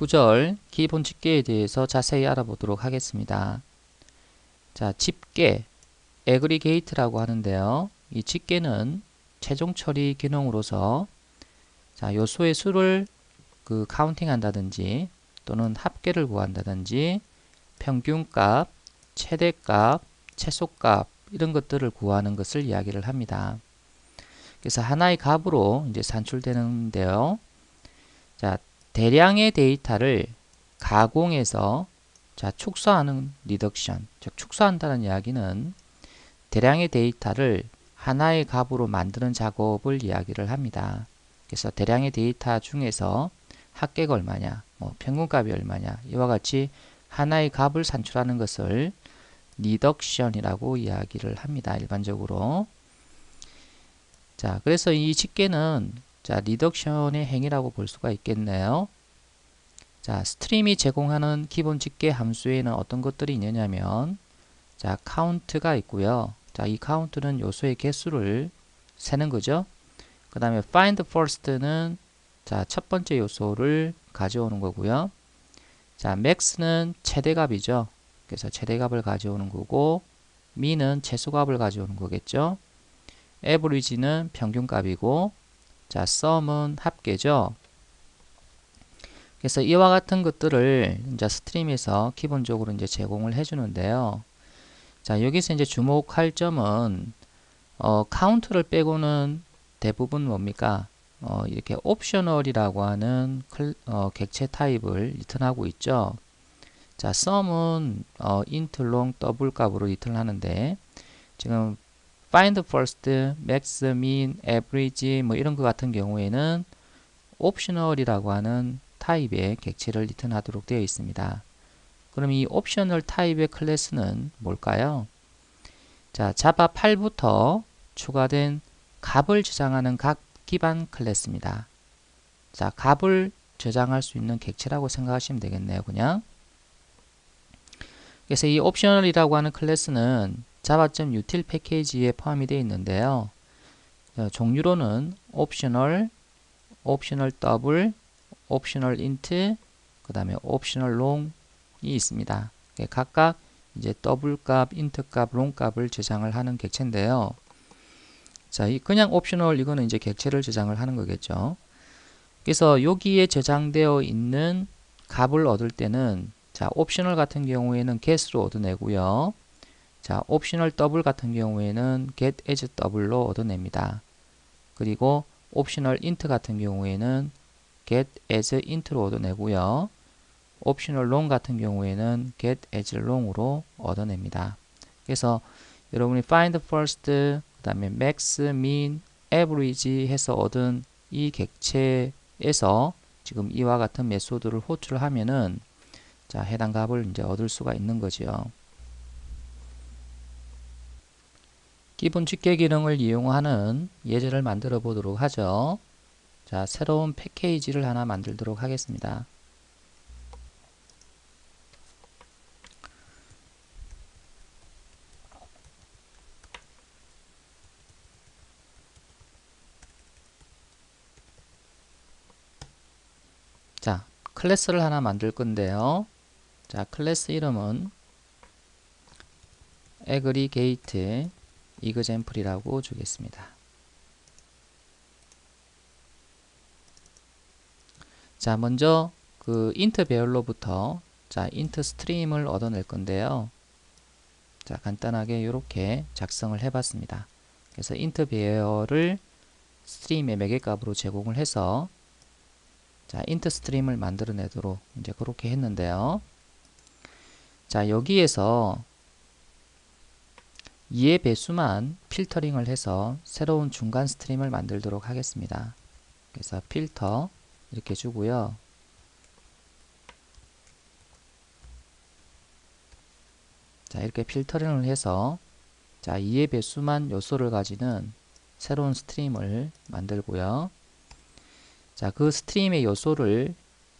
구절 기본 집계에 대해서 자세히 알아보도록 하겠습니다. 자, 집계, 에그리게이트라고 하는데요. 이 집계는 최종 처리 기능으로서 자, 요소의 수를 그 카운팅 한다든지 또는 합계를 구한다든지 평균값, 최대값, 최소값 이런 것들을 구하는 것을 이야기를 합니다. 그래서 하나의 값으로 이제 산출되는데요. 자, 대량의 데이터를 가공해서 자, 축소하는 리덕션, 즉 축소한다는 이야기는 대량의 데이터를 하나의 값으로 만드는 작업을 이야기를 합니다. 그래서 대량의 데이터 중에서 합계가 얼마냐, 뭐 평균값이 얼마냐 이와 같이 하나의 값을 산출하는 것을 리덕션이라고 이야기를 합니다. 일반적으로. 자, 그래서 이 집계는 자, 리덕션의 행위라고 볼 수가 있겠네요. 자, 스트림이 제공하는 기본 집계 함수에는 어떤 것들이 있느냐면 자, 카운트가 있고요. 자, 이 카운트는 요소의 개수를 세는 거죠. 그 다음에 find first는 자, 첫 번째 요소를 가져오는 거고요. 자, max는 최대값이죠. 그래서 최대값을 가져오는 거고 mean은 최소값을 가져오는 거겠죠. average는 평균값이고 자, sum은 합계죠. 그래서 이와 같은 것들을 이제 스트림에서 기본적으로 이제 제공을 해주는데요. 자, 여기서 이제 주목할 점은 어, 카운트를 빼고는 대부분 뭡니까? 어, 이렇게 옵셔널이라고 하는 클, 어, 객체 타입을 리턴하고 있죠. 자, sum은 어, int, long, 더블 값으로 리턴하는데 지금 find first, max, mean, average 뭐 이런 것 같은 경우에는 옵셔널이라고 하는 타입의 객체를 리턴하도록 되어 있습니다. 그럼 이 옵셔널 타입의 클래스는 뭘까요? 자, 자바 8부터 추가된 값을 저장하는 각 기반 클래스입니다. 자, 값을 저장할 수 있는 객체라고 생각하시면 되겠네요. 그냥. 그래서 이 옵셔널이라고 하는 클래스는 java.util 패키지에 포함이 되어 있는데요. 자, 종류로는 옵셔널, 옵셔널 더블, 옵셔널 인트, 그 다음에 옵셔널 롱이 있습니다. 각각 이제 더블 값, 인트 값, 롱 값을 저장을 하는 객체인데요. 자, 이 그냥 옵셔널 이거는 이제 객체를 저장을 하는 거겠죠. 그래서 여기에 저장되어 있는 값을 얻을 때는 자, 옵셔널 같은 경우에는 get으로 얻어내고요. 자, 옵셔널 더블 같은 경우에는 get as double로 얻어냅니다. 그리고 옵셔널 int 같은 경우에는 get as int로 얻어내고요. 옵셔널 long 같은 경우에는 get as long으로 얻어냅니다. 그래서 여러분이 find first, 그 다음에 max, mean, average 해서 얻은 이 객체에서 지금 이와 같은 메소드를 호출하면은 자 해당 값을 이제 얻을 수가 있는 거죠. 기본 집계 기능을 이용하는 예제를 만들어 보도록 하죠. 자, 새로운 패키지를 하나 만들도록 하겠습니다. 자, 클래스를 하나 만들 건데요. 자, 클래스 이름은 example이 라고 주겠습니다. 자, 먼저 그 int 배열로부터 자, int 스트림을 얻어낼 건데요. 자, 간단하게 이렇게 작성을 해 봤습니다. 그래서 int 배열을 스트림의 매개값으로 제공을 해서 자, int 스트림을 만들어내도록 이제 그렇게 했는데요. 자, 여기에서 2의 배수만 필터링을 해서 새로운 중간 스트림을 만들도록 하겠습니다. 그래서 필터 이렇게 주고요. 자, 이렇게 필터링을 해서 자, 2의 배수만 요소를 가지는 새로운 스트림을 만들고요. 자, 그 스트림의 요소를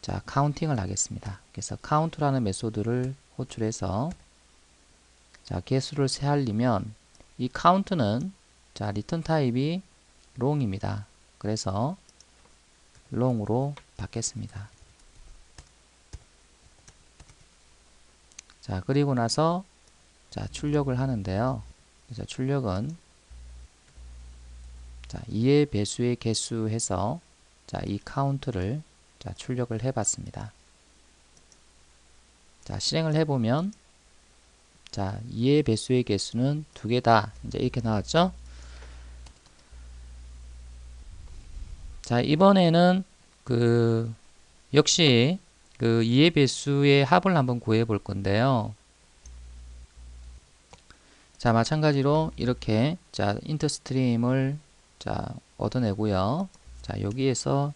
자, 카운팅을 하겠습니다. 그래서 카운트라는 메소드를 호출해서 자, 개수를 세하려면 이 카운트는 자, 리턴 타입이 long입니다. 그래서 long으로 받겠습니다. 자, 그리고 나서 자, 출력을 하는데요. 그래서 출력은 자, 2의 배수의 개수 해서 자, 이 카운트를 자, 출력을 해 봤습니다. 자, 실행을 해 보면 자, 2의 배수의 개수는 두 개다. 이제 이렇게 나왔죠? 자, 이번에는 그 역시 그 2의 배수의 합을 한번 구해 볼 건데요. 자, 마찬가지로 이렇게 자, 인트 스트림을 자, 얻어내고요. 자, 여기에서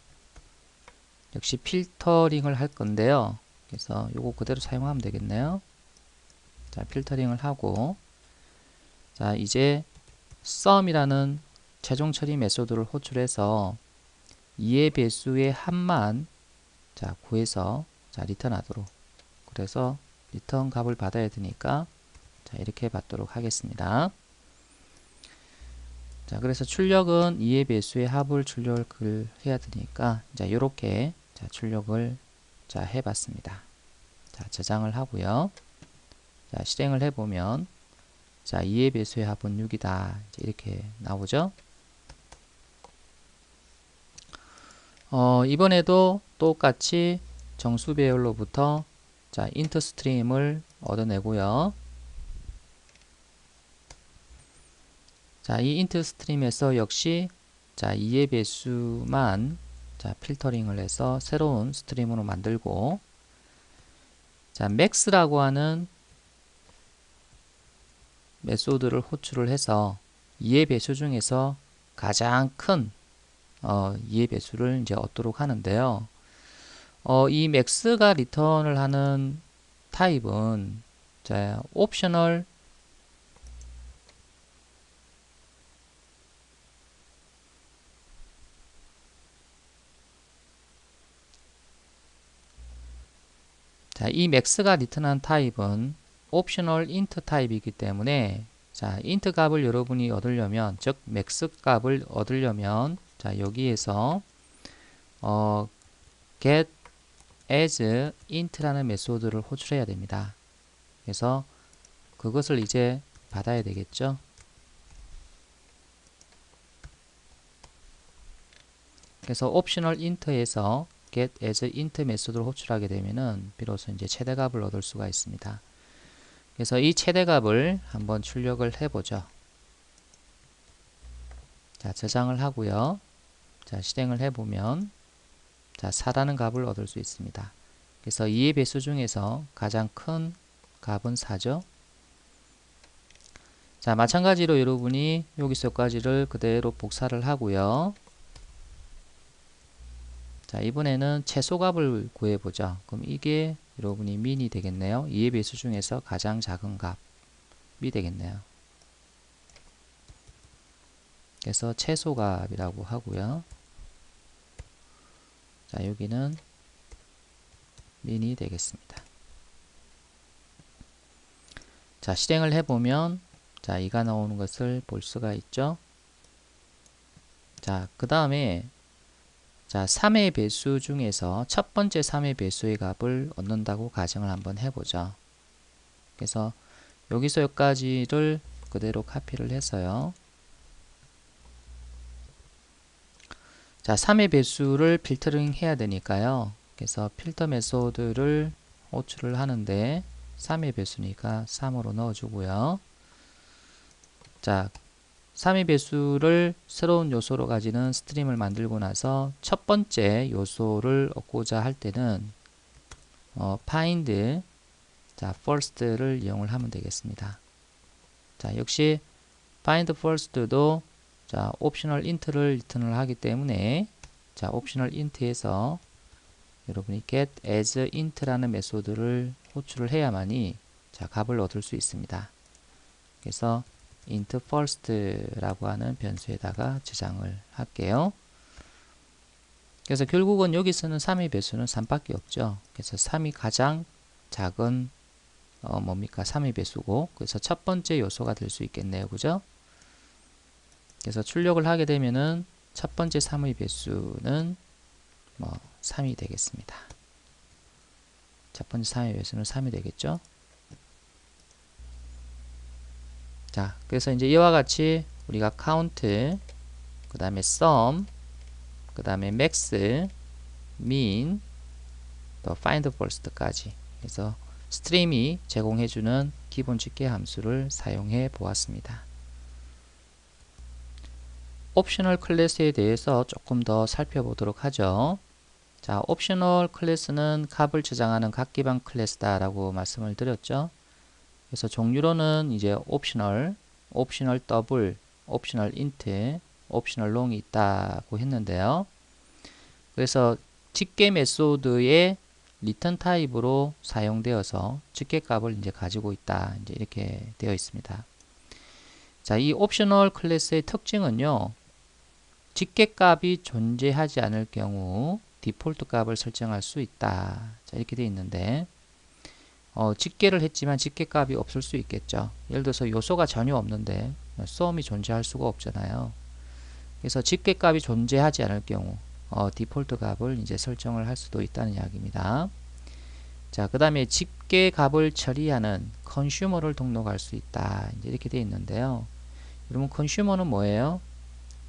역시 필터링을 할 건데요. 그래서 요거 그대로 사용하면 되겠네요. 자, 필터링을 하고 자, 이제 sum이라는 최종 처리 메소드를 호출해서 2의 배수의 합만 자, 구해서 자, 리턴하도록. 그래서 리턴 값을 받아야 되니까 자, 이렇게 받도록 하겠습니다. 자, 그래서 출력은 2의 배수의 합을 출력을 해야 되니까 자, 이렇게 자, 출력을 자, 해 봤습니다. 자, 저장을 하고요. 자, 실행을 해 보면 자, 2의 배수의 합은 6이다. 이렇게 나오죠? 어, 이번에도 똑같이 정수 배열로부터 자, 인트 스트림을 얻어내고요. 자, 이 인트 스트림에서 역시 자, 2의 배수만 자, 필터링을 해서 새로운 스트림으로 만들고 자, max라고 하는 메소드를 호출을 해서 2의 배수 중에서 가장 큰 어, 2의 배수를 이제 얻도록 하는데요. 어, 이 max가 리턴을 하는 타입은 자, 옵셔널 자, 이 max가 리턴한 타입은 옵셔널 인트 타입이기 때문에 자, 인트 값을 여러분이 얻으려면 즉 max 값을 얻으려면 자, 여기에서 어, get as int라는 메소드를 호출해야 됩니다. 그래서 그것을 이제 받아야 되겠죠. 그래서 옵셔널 int에서 get as int 메소드를 호출하게 되면은 비로소 이제 최대값을 얻을 수가 있습니다. 그래서 이 최대값을 한번 출력을 해보죠. 자, 저장을 하고요. 자, 실행을 해보면 자, 4라는 값을 얻을 수 있습니다. 그래서 2의 배수 중에서 가장 큰 값은 4죠. 자, 마찬가지로 여러분이 여기서까지를 그대로 복사를 하고요. 자, 이번에는 최소값을 구해보죠. 그럼 이게 여러분이 민이 되겠네요. 2의 배수 중에서 가장 작은 값이 되겠네요. 그래서 최소값이라고 하고요. 자, 여기는 민이 되겠습니다. 자, 실행을 해보면 자, 이가 나오는 것을 볼 수가 있죠. 자, 그 다음에 자, 3의 배수 중에서 첫 번째 3의 배수의 값을 얻는다고 가정을 한번 해보죠. 그래서 여기서 여기까지를 그대로 카피를 해서요. 자, 3의 배수를 필터링 해야 되니까요. 그래서 필터 메소드를 호출을 하는데 3의 배수니까 3으로 넣어주고요. 자, 3의 배수를 새로운 요소로 가지는 스트림을 만들고 나서 첫 번째 요소를 얻고자 할 때는 어, find 자, first를 이용을 하면 되겠습니다. 자, 역시 find first도 자, 옵셔널 int를 리턴을 하기 때문에 자, 옵셔널 int에서 여러분이 get as int라는 메소드를 호출을 해야만이 자, 값을 얻을 수 있습니다. 그래서 int first라고 하는 변수에다가 저장을 할게요. 그래서 결국은 여기서는 3의 배수는 3밖에 없죠. 그래서 3이 가장 작은 어 뭡니까? 3의 배수고 그래서 첫 번째 요소가 될 수 있겠네요. 그죠? 그래서 출력을 하게 되면은 첫 번째 3의 배수는 뭐 3이 되겠습니다. 첫 번째 3의 배수는 3이 되겠죠? 자, 그래서 이제 이와 같이 우리가 count, 그 다음에 sum, 그 다음에 max, mean, 또 find first까지 그래서 스트림이 제공해주는 기본 집계 함수를 사용해 보았습니다. 옵셔널 클래스에 대해서 조금 더 살펴보도록 하죠. 자, 옵셔널 클래스는 값을 저장하는 각기방 클래스다 라고 말씀을 드렸죠. 그래서 종류로는 이제 옵셔널, 옵셔널 더블, 옵셔널 인트, 옵셔널 롱이 있다고 했는데요. 그래서 집계 메소드의 리턴 타입으로 사용되어서 집계 값을 이제 가지고 있다. 이제 이렇게 되어 있습니다. 자, 이 옵셔널 클래스의 특징은요. 집계 값이 존재하지 않을 경우 디폴트 값을 설정할 수 있다. 자, 이렇게 되어 있는데 어, 집계를 했지만 집계 값이 없을 수 있겠죠. 예를 들어서 요소가 전혀 없는데 수험이 존재할 수가 없잖아요. 그래서 집계 값이 존재하지 않을 경우 어, 디폴트 값을 이제 설정을 할 수도 있다는 이야기입니다. 자, 그 다음에 집계 값을 처리하는 컨슈머를 등록할 수 있다. 이제 이렇게 되어 있는데요. 여러분 컨슈머는 뭐예요?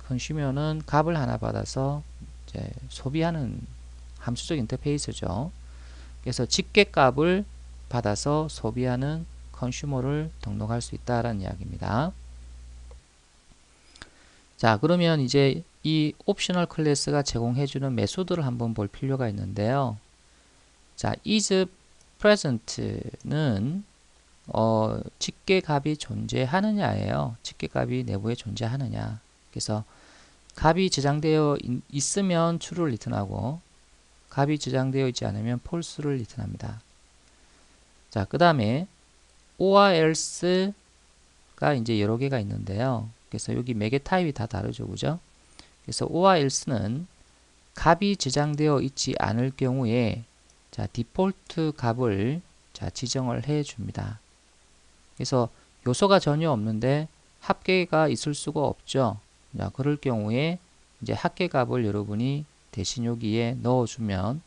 컨슈머는 값을 하나 받아서 이제 소비하는 함수적 인터페이스죠. 그래서 집계 값을 받아서 소비하는 컨슈머를 등록할 수 있다라는 이야기입니다. 자, 그러면 이제 이 옵셔널 클래스가 제공해주는 메소드를 한번 볼 필요가 있는데요. 자, is present는 어, 집계값이 존재하느냐예요. 집계값이 내부에 존재하느냐. 그래서 값이 저장되어 있으면 true를 리턴하고 값이 저장되어 있지 않으면 false를 리턴합니다. 자, 그 다음에 or else가 이제 여러 개가 있는데요. 그래서 여기 매개 타입이 다 다르죠. 그죠? 그래서 or else는 값이 저장되어 있지 않을 경우에 자, 디폴트 값을 자, 지정을 해 줍니다. 그래서 요소가 전혀 없는데 합계가 있을 수가 없죠. 자, 그럴 경우에 이제 합계 값을 여러분이 대신 여기에 넣어주면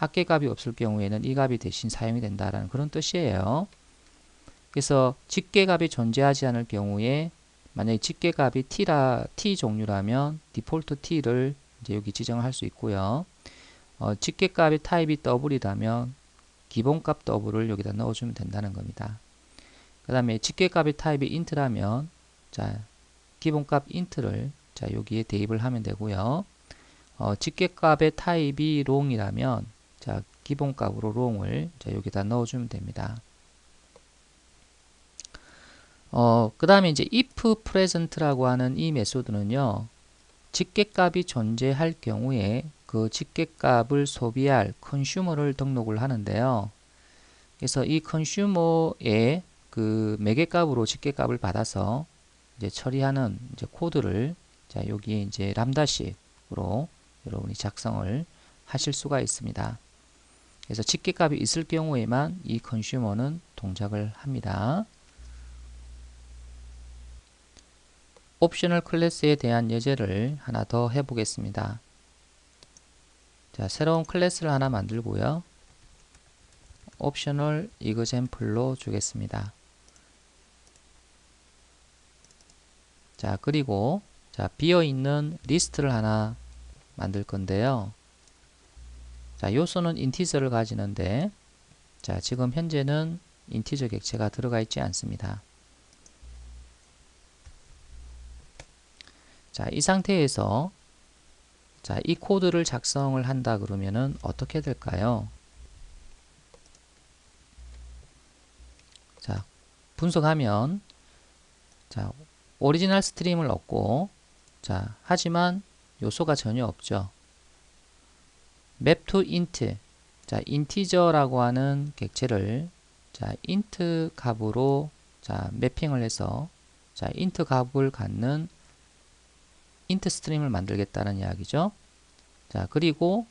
합계 값이 없을 경우에는 이 값이 대신 사용이 된다라는 그런 뜻이에요. 그래서 집계 값이 존재하지 않을 경우에 만약에 집계 값이 t라 t 종류라면 디폴트 t를 이제 여기 지정을 할수 있고요. 어, 집계 값이 타입이 더블이라면 기본값 더블을 여기다 넣어주면 된다는 겁니다. 그 다음에 집계 값이 타입이 int라면 자 기본값 int를 자 여기에 대입을 하면 되고요. 어, 집계값의 타입이 long이라면 자 기본값으로 자 여기다 넣어주면 됩니다. 어, 그 다음에 이제 if present라고 하는 이 메소드는요. 집계값이 존재할 경우에 그 집계값을 소비할 컨슈머를 등록을 하는데요. 그래서 이 컨슈머의 그 매개값으로 집계값을 받아서 이제 처리하는 이제 코드를 자 여기에 이제 람다식으로 여러분이 작성을 하실 수가 있습니다. 그래서 집계값이 있을 경우에만 이 컨슈머는 동작을 합니다. 옵셔널 클래스에 대한 예제를 하나 더 해보겠습니다. 자, 새로운 클래스를 하나 만들고요. 옵셔널 이그젠플로 주겠습니다. 자, 그리고 자, 비어 있는 리스트를 하나 만들 건데요. 자, 요소는 인티저를 가지는데 자, 지금 현재는 인티저 객체가 들어가 있지 않습니다. 자, 이 상태에서 자, 이 코드를 작성을 한다 그러면은 어떻게 될까요? 자, 분석하면 자, 오리지널 스트림을 얻고 자, 하지만 요소가 전혀 없죠. Map to int 자, 인티저라고 하는 객체를 자, int 값으로 자, 매핑을 해서 자, int 값을 갖는 int 스트림을 만들겠다는 이야기죠. 자, 그리고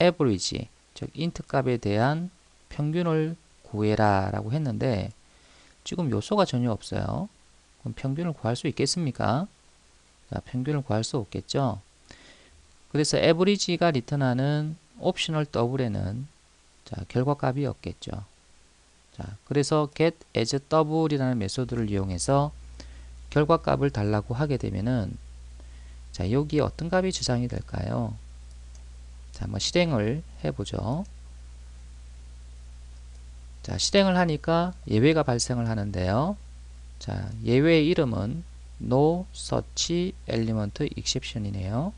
average, 즉 int 값에 대한 평균을 구해라 라고 했는데 지금 요소가 전혀 없어요. 그럼 평균을 구할 수 있겠습니까? 자, 평균을 구할 수 없겠죠. 그래서 average가 리턴하는 옵셔널 더블에는 자, 결과값이 없겠죠. 자, 자, 그래서 get as double이라는 메소드를 이용해서 결과값을 달라고 하게 되면은 자, 여기에 어떤 값이 저장이 될까요? 자, 한번 실행을 해 보죠. 자, 실행을 하니까 예외가 발생을 하는데요. 자, 예외의 이름은 no such element exception이네요.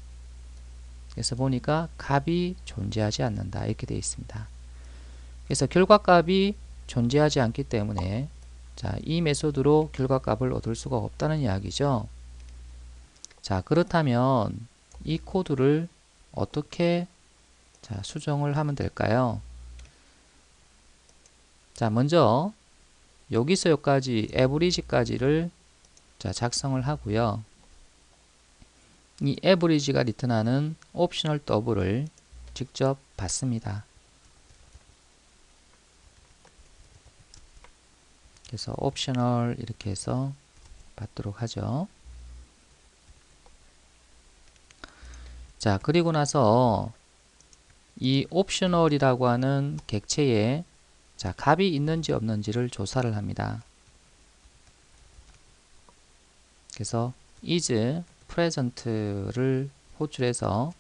그래서 보니까 값이 존재하지 않는다 이렇게 되어 있습니다. 그래서 결과값이 존재하지 않기 때문에 자, 이 메소드로 결과값을 얻을 수가 없다는 이야기죠. 자, 그렇다면 이 코드를 어떻게 자, 수정을 하면 될까요? 자, 먼저 여기서 여기까지 에브리지까지를 자, 작성을 하고요. 이 에브리지가 리턴하는 옵셔널 더블을 직접 받습니다. 그래서 옵셔널 이렇게 해서 받도록 하죠. 자, 그리고 나서 이 옵셔널이라고 하는 객체에 자, 값이 있는지 없는지를 조사를 합니다. 그래서 is present를 호출해서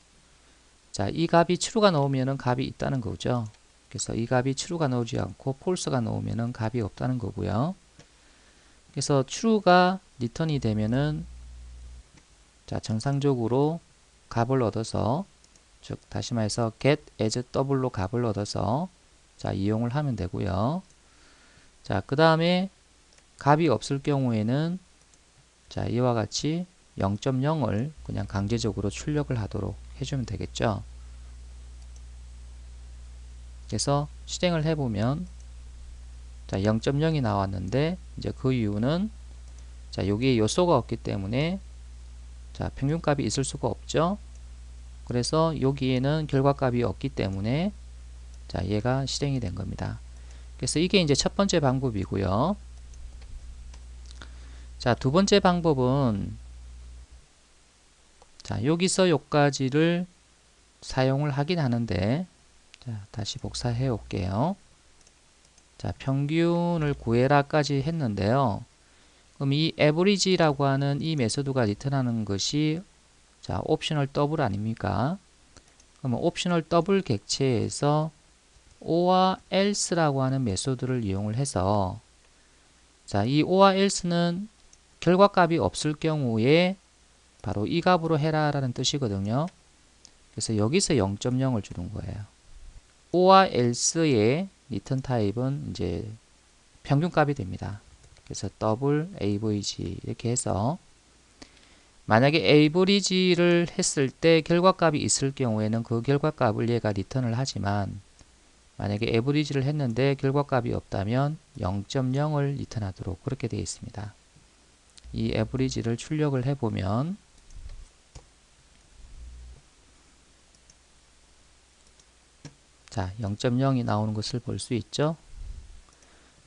자, 이 값이 true가 나오면은 값이 있다는 거죠. 그래서 이 값이 true가 나오지 않고 false가 나오면은 값이 없다는 거고요. 그래서 true가 리턴이 되면은 자, 정상적으로 값을 얻어서 즉 다시 말해서 get as double로 값을 얻어서 자, 이용을 하면 되고요. 자, 그 다음에 값이 없을 경우에는 자, 이와 같이 0.0을 그냥 강제적으로 출력을 하도록 해주면 되겠죠. 그래서 실행을 해보면 자 0.0이 나왔는데 이제 그 이유는 자 여기에 요소가 없기 때문에 자 평균값이 있을 수가 없죠. 그래서 여기에는 결과값이 없기 때문에 자 얘가 실행이 된 겁니다. 그래서 이게 이제 첫 번째 방법이고요. 자, 두 번째 방법은 자, 여기서 여기까지를 사용을 하긴 하는데 자, 다시 복사해 올게요. 자, 평균을 구해라까지 했는데요. 그럼 이 average라고 하는 이 메소드가 리턴하는 것이 자, 옵셔널 더블 아닙니까? 그러면 옵셔널 더블 객체에서 or와 else라고 하는 메소드를 이용을 해서 자, 이 or와 else는 결과값이 없을 경우에 바로 이 값으로 해라 라는 뜻이거든요. 그래서 여기서 0.0을 주는 거예요. or와 else의 리턴 타입은 이제 평균값이 됩니다. 그래서 더블 average 이렇게 해서 만약에 average를 했을 때 결과값이 있을 경우에는 그 결과값을 얘가 리턴을 하지만 만약에 average를 했는데 결과값이 없다면 0.0을 리턴하도록 그렇게 되어 있습니다. 이 average를 출력을 해보면 자 0.0이 나오는 것을 볼 수 있죠.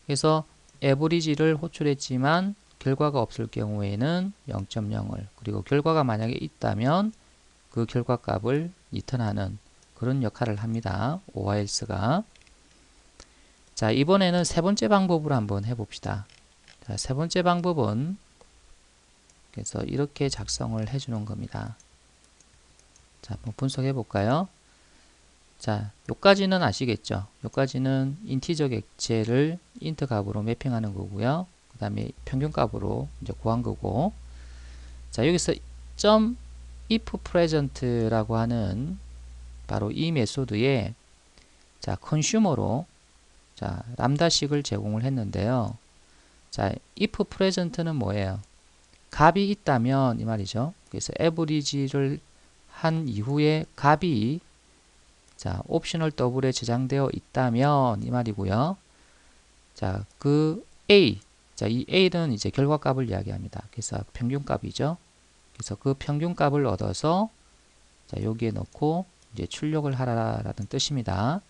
그래서 average를 호출했지만 결과가 없을 경우에는 0.0을 그리고 결과가 만약에 있다면 그 결과 값을 리턴하는 그런 역할을 합니다. OILS가 자 이번에는 세 번째 방법으로 한번 해봅시다. 자, 세 번째 방법은 그래서 이렇게 작성을 해주는 겁니다. 자, 한번 분석해 볼까요? 자, 요까지는 아시겠죠? 요까지는 인티저 객체를 인트 값으로 매핑하는 거고요. 그 다음에 평균 값으로 이제 구한 거고. 자, 여기서 점 if present라고 하는 바로 이 메소드에 자, 컨슈머로 자, 람다식을 제공을 했는데요. 자, if present는 뭐예요? 값이 있다면 이 말이죠. 그래서 average를 한 이후에 값이 자, 옵셔널 더블에 저장되어 있다면 이 말이고요. 자, 그 A 자, 이 A는 이제 결과값을 이야기합니다. 그래서 평균값이죠. 그래서 그 평균값을 얻어서 자, 여기에 넣고 이제 출력을 하라라는 뜻입니다.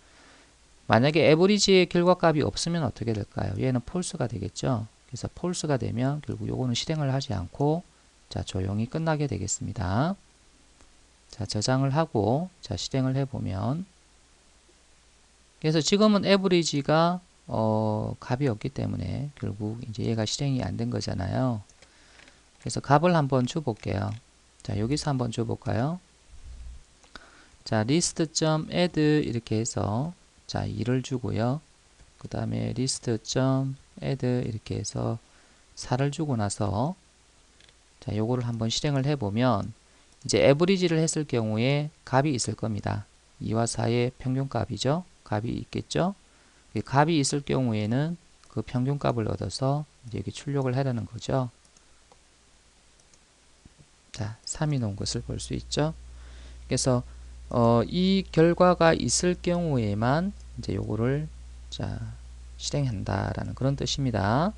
만약에 에버리지의 결과값이 없으면 어떻게 될까요? 얘는 폴스가 되겠죠. 그래서 폴스가 되면 결국 요거는 실행을 하지 않고 자 조용히 끝나게 되겠습니다. 자 저장을 하고 자 실행을 해보면 그래서 지금은 에브리지가 어, 값이 없기 때문에 결국 이제 얘가 실행이 안 된 거잖아요. 그래서 값을 한번 줘 볼게요. 자, 여기서 한번 줘 볼까요? 자, list.add 이렇게 해서 자, 2를 주고요. 그 다음에 list.add 이렇게 해서 4를 주고 나서 자, 요거를 한번 실행을 해 보면 이제 에브리지를 했을 경우에 값이 있을 겁니다. 2와 4의 평균값이죠. 값이 있겠죠. 그 값이 있을 경우에는 그 평균값을 얻어서 여기 출력을 하려는 거죠. 자, 3이 놓은 것을 볼 수 있죠. 그래서 어, 이 결과가 있을 경우에만 이제 요거를 자 실행한다라는 그런 뜻입니다.